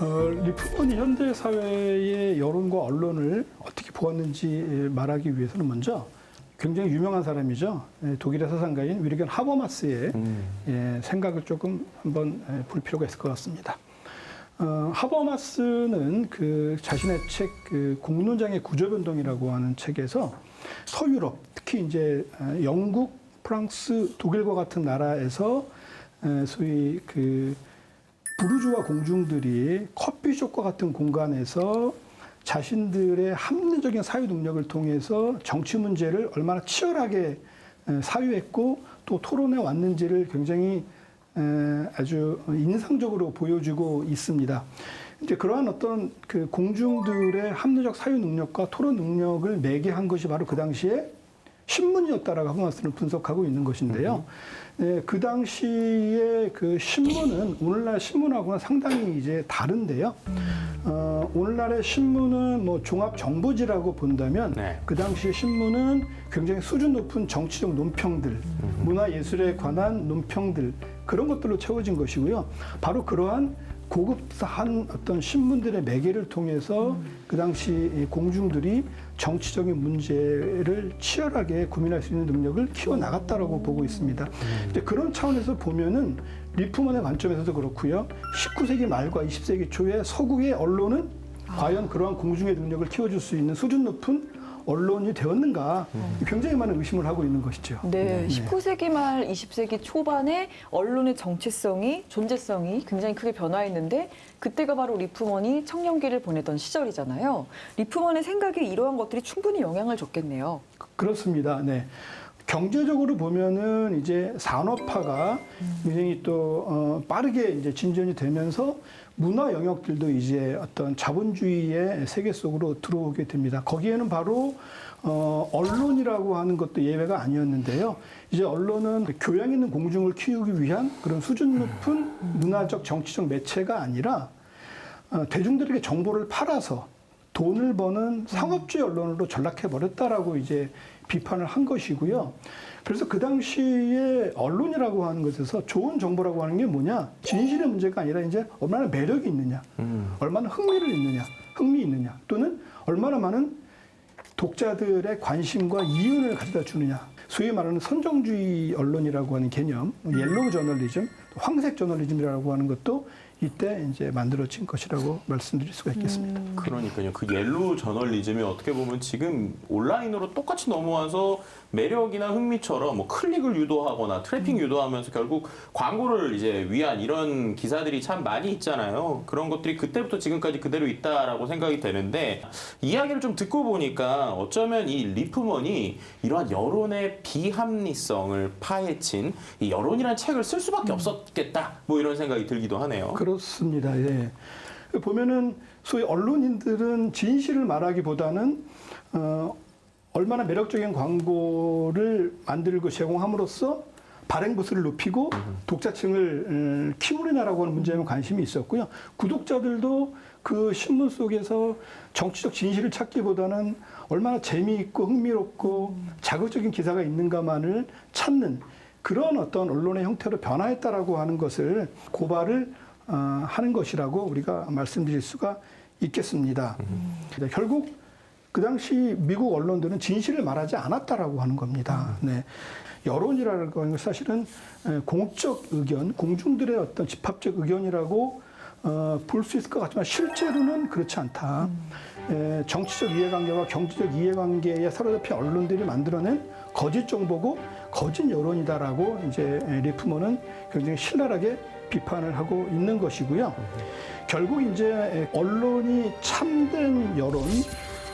어, 리프먼이 현대 사회의 여론과 언론을 어떻게 보았는지 말하기 위해서는 먼저 굉장히 유명한 사람이죠. 예, 독일의 사상가인 위르겐 하버마스의 예, 생각을 조금 한번 예, 볼 필요가 있을 것 같습니다. 어, 하버마스는 그 자신의 책, 그 공론장의 구조변동이라고 하는 책에서 서유럽, 특히 이제 어, 영국, 프랑스, 독일과 같은 나라에서 에, 소위 그 부르주아 공중들이 커피숍과 같은 공간에서 자신들의 합리적인 사유 능력을 통해서 정치 문제를 얼마나 치열하게 에, 사유했고 또 토론해 왔는지를 굉장히 에, 아주 인상적으로 보여주고 있습니다. 이제 그러한 어떤 그 공중들의 합리적 사유 능력과 토론 능력을 매개한 것이 바로 그 당시에 신문이었다라고 하마스는 분석하고 있는 것인데요. 예, 그 당시에 그 신문은 오늘날 신문하고는 상당히 이제 다른데요. 어, 오늘날의 신문은 뭐 종합 정보지라고 본다면 네. 그 당시 신문은 굉장히 수준 높은 정치적 논평들, 문화 예술에 관한 논평들 그런 것들로 채워진 것이고요. 바로 그러한 고급한 어떤 신문들의 매개를 통해서 그 당시 이 공중들이 정치적인 문제를 치열하게 고민할 수 있는 능력을 키워 나갔다라고 보고 있습니다. 이제 그런 차원에서 보면은 리프먼의 관점에서도 그렇고요. 19세기 말과 20세기 초에 서구의 언론은 과연 그러한 공중의 능력을 키워줄 수 있는 수준 높은 언론이 되었는가 굉장히 많은 의심을 하고 있는 것이죠. 네, 19세기 말 20세기 초반에 언론의 정체성이 존재성이 굉장히 크게 변화했는데 그때가 바로 리프먼이 청년기를 보내던 시절이잖아요. 리프먼의 생각에 이러한 것들이 충분히 영향을 줬겠네요. 그렇습니다. 네. 경제적으로 보면은 이제 산업화가 굉장히 또 어, 빠르게 이제 진전이 되면서 문화 영역들도 이제 어떤 자본주의의 세계 속으로 들어오게 됩니다. 거기에는 바로 어, 언론이라고 하는 것도 예외가 아니었는데요. 이제 언론은 교양 있는 공중을 키우기 위한 그런 수준 높은 문화적 정치적 매체가 아니라 어, 대중들에게 정보를 팔아서 돈을 버는 상업주의 언론으로 전락해 버렸다라고 이제 비판을 한 것이고요. 그래서 그 당시에 언론이라고 하는 것에서 좋은 정보라고 하는 게 뭐냐? 진실의 문제가 아니라 이제 얼마나 매력이 있느냐, 얼마나 흥미를 있느냐, 흥미 있느냐, 또는 얼마나 많은 독자들의 관심과 이윤을 가져다 주느냐. 소위 말하는 선정주의 언론이라고 하는 개념, 옐로우 저널리즘, 황색 저널리즘이라고 하는 것도 이때 이제 만들어진 것이라고 말씀드릴 수가 있겠습니다. 그러니까요. 그 옐로우 저널리즘이 어떻게 보면 지금 온라인으로 똑같이 넘어와서 매력이나 흥미처럼 뭐 클릭을 유도하거나 트래핑 유도하면서 결국 광고를 이제 위한 이런 기사들이 참 많이 있잖아요. 그런 것들이 그때부터 지금까지 그대로 있다라고 생각이 되는데 이야기를 좀 듣고 보니까 어쩌면 이 리프먼이 이러한 여론의 비합리성을 파헤친 이 여론이라는 책을 쓸 수밖에 없었겠다. 뭐 이런 생각이 들기도 하네요. 그 렇습니다. 예. 보면은 소위 언론인들은 진실을 말하기보다는 어, 얼마나 매력적인 광고를 만들고 제공함으로써 발행 부수를 높이고 독자층을 음, 키우느냐라고 하는 문제에만 관심이 있었고요. 구독자들도 그 신문 속에서 정치적 진실을 찾기보다는 얼마나 재미있고 흥미롭고 자극적인 기사가 있는가만을 찾는 그런 어떤 언론의 형태로 변화했다라고 하는 것을 고발을 어, 하는 것이라고 우리가 말씀드릴 수가 있겠습니다. 네, 결국 그 당시 미국 언론들은 진실을 말하지 않았다라고 하는 겁니다. 네. 여론이라는 건 사실은 에, 공적 의견, 공중들의 어떤 집합적 의견이라고 어, 볼 수 있을 것 같지만 실제로는 그렇지 않다. 에, 정치적 이해관계와 경제적 이해관계에 사로잡힌 언론들이 만들어낸 거짓 정보고 거짓 여론이다라고 이제 에, 리프먼은 굉장히 신랄하게 비판을 하고 있는 것이고요. 결국 이제 에, 언론이 참된 여론,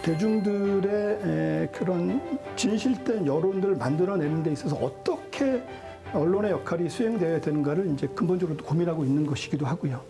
대중들의 에, 그런 진실된 여론들을 만들어내는 데 있어서 어떻게 언론의 역할이 수행되어야 되는가를 이제 근본적으로 또 고민하고 있는 것이기도 하고요.